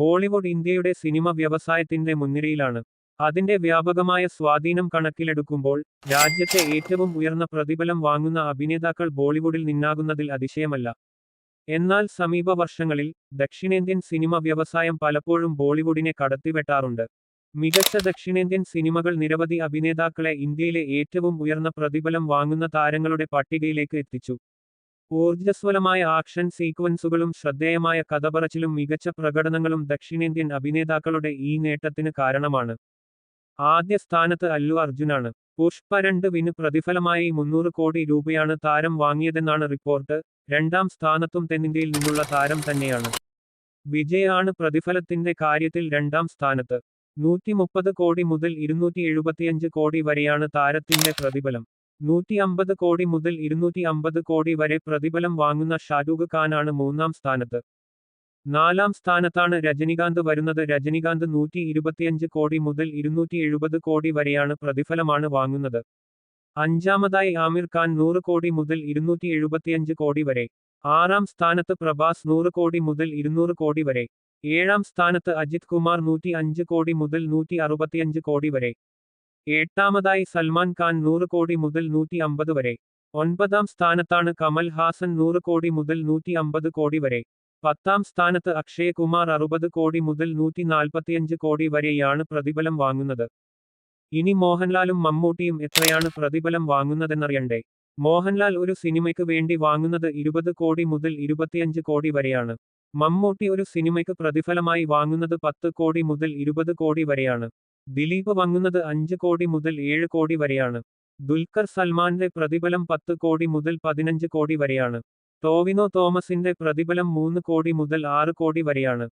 ബോളിവുഡ് ഇന്ത്യയുടെ സിനിമ വ്യവസായത്തിന്റെ മുൻനിരയിലാണ്. അതിന്റെ വ്യാപകമായ സ്വാധീനം കണക്കിലെടുക്കുമ്പോൾ രാജ്യത്തെ ഏറ്റവും ഉയർന്ന പ്രതിഫലം വാങ്ങുന്ന അഭിനേതാക്കൾ ബോളിവുഡിൽ നിന്നാകുന്നതിൽ അതിശയമല്ല. എന്നാൽ സമീപ വർഷങ്ങളിൽ ദക്ഷിണേന്ത്യൻ സിനിമ വ്യവസായം പലപ്പോഴും ബോളിവുഡിനെ കടത്തിവെട്ടാറുണ്ട്. മികച്ച ദക്ഷിണേന്ത്യൻ സിനിമകൾ നിരവധി അഭിനേതാക്കളെ ഇന്ത്യയിലെ ഏറ്റവും ഉയർന്ന പ്രതിഫലം വാങ്ങുന്ന താരങ്ങളുടെ പട്ടികയിലേക്ക് എത്തിച്ചു. ഊർജസ്വലമായ ആക്ഷൻ സീക്വൻസുകളും ശ്രദ്ധേയമായ കഥപറച്ചിലും മികച്ച പ്രകടനങ്ങളും ദക്ഷിണേന്ത്യൻ അഭിനേതാക്കളുടെ ഈ നേട്ടത്തിന് കാരണമാണ്. ആദ്യ സ്ഥാനത്ത് അല്ലു അർജുനാണ്. പുഷ്പ രണ്ട് വിന് പ്രതിഫലമായി മുന്നൂറ് കോടി രൂപയാണ് താരം വാങ്ങിയതെന്നാണ് റിപ്പോർട്ട്. രണ്ടാം സ്ഥാനത്തും തെന്നിന്ത്യയിൽ നിന്നുള്ള താരം തന്നെയാണ്. വിജയാണ് പ്രതിഫലത്തിന്റെ കാര്യത്തിൽ രണ്ടാം സ്ഥാനത്ത്. നൂറ്റി കോടി മുതൽ ഇരുന്നൂറ്റി കോടി വരെയാണ് താരത്തിന്റെ പ്രതിഫലം. നൂറ്റി അമ്പത് കോടി മുതൽ ഇരുന്നൂറ്റി അമ്പത് കോടി വരെ പ്രതിഫലം വാങ്ങുന്ന ഷാരൂഖ് ഖാനാണ് മൂന്നാം സ്ഥാനത്ത്. നാലാം സ്ഥാനത്താണ് രജനികാന്ത് വരുന്നത്. രജനികാന്ത് നൂറ്റി ഇരുപത്തിയഞ്ച് കോടി മുതൽ ഇരുന്നൂറ്റി എഴുപത് കോടി വരെയാണ് പ്രതിഫലമാണ് വാങ്ങുന്നത്. അഞ്ചാമതായി ആമിർ ഖാൻ നൂറ് കോടി മുതൽ ഇരുന്നൂറ്റി എഴുപത്തിയഞ്ച് കോടി വരെ. ആറാം സ്ഥാനത്ത് പ്രഭാസ് നൂറ് കോടി മുതൽ ഇരുന്നൂറ് കോടി വരെ. ഏഴാം സ്ഥാനത്ത് അജിത് കുമാർ നൂറ്റി അഞ്ച് കോടി മുതൽ നൂറ്റി അറുപത്തിയഞ്ച് കോടി വരെ. എട്ടാമതായി സൽമാൻ ഖാൻ നൂറ് കോടി മുതൽ നൂറ്റി അമ്പത് വരെ. ഒൻപതാം സ്ഥാനത്താണ് കമൽ ഹാസൻ നൂറ് കോടി മുതൽ നൂറ്റി അമ്പത് കോടി വരെ. പത്താം സ്ഥാനത്ത് അക്ഷയ് കുമാർ അറുപത് കോടി മുതൽ നൂറ്റി നാൽപ്പത്തിയഞ്ച് കോടി വരെയാണ് പ്രതിഫലം വാങ്ങുന്നത്. ഇനി മോഹൻലാലും മമ്മൂട്ടിയും എത്രയാണ് പ്രതിഫലം വാങ്ങുന്നതെന്നറിയണ്ടേ? മോഹൻലാൽ ഒരു സിനിമയ്ക്ക് വേണ്ടി വാങ്ങുന്നത് ഇരുപത് കോടി മുതൽ ഇരുപത്തിയഞ്ച് കോടി വരെയാണ്. മമ്മൂട്ടി ഒരു സിനിമയ്ക്ക് പ്രതിഫലമായി വാങ്ങുന്നത് പത്ത് കോടി മുതൽ ഇരുപത് കോടി വരെയാണ്. ദിലീപ് വാങ്ങുന്നത് അഞ്ച് കോടി മുതൽ ഏഴ് കോടി വരെയാണ്. ദുൽഖർ സൽമാന്റെ പ്രതിഫലം പത്ത് കോടി മുതൽ പതിനഞ്ച് കോടി വരെയാണ്. ടോവിനോ തോമസിന്റെ പ്രതിഫലം മൂന്ന് കോടി മുതൽ ആറ് കോടി വരെയാണ്.